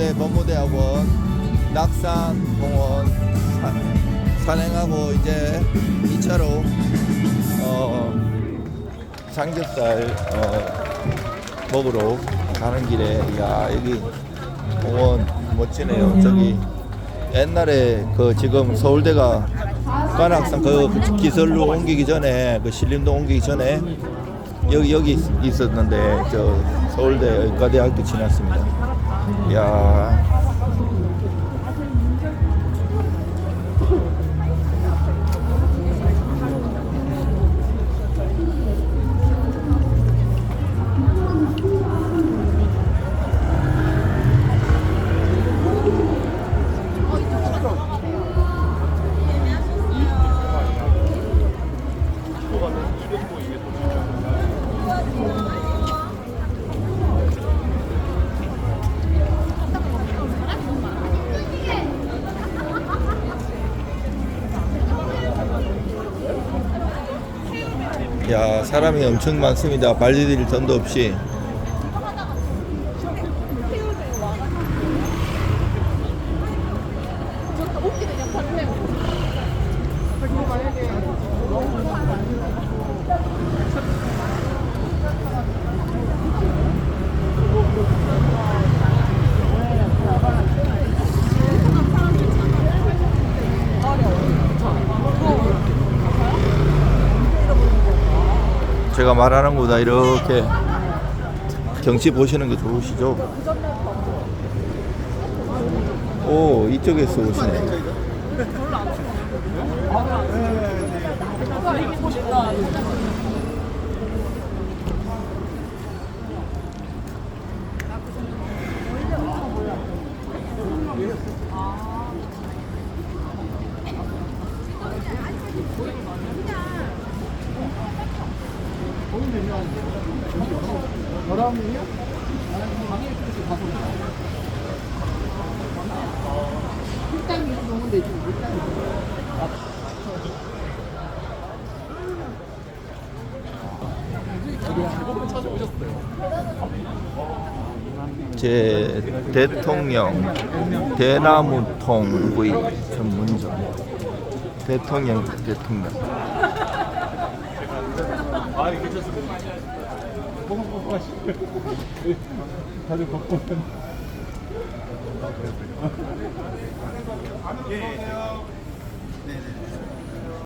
서울대 법무대학원 낙산공원 사- 산행하고 이제 2차로 어, 삼겹살 어, 먹으러 가는 길에 야 여기 공원 멋지네요. 저기 옛날에 그 지금 서울대가 관악산 그 기설로 옮기기 전에 그 신림동 옮기기 전에 여기 여기 있- 있었는데 저 서울대 의과대학교 지났습니다. 야 야 사람이 엄청 많습니다. 발 디딜 돈도 없이. 제가 말하는 것보다 이렇게 경치 보시는 게 좋으시죠? 오 이쪽에서 오시네. 제 대통령 대나무통 구이 전문점. 대통령 대통령 아, 괜찮습니다. 뽀뽀뽀 하시고. 다들 걷고. 아, 그래요? 예. 네네.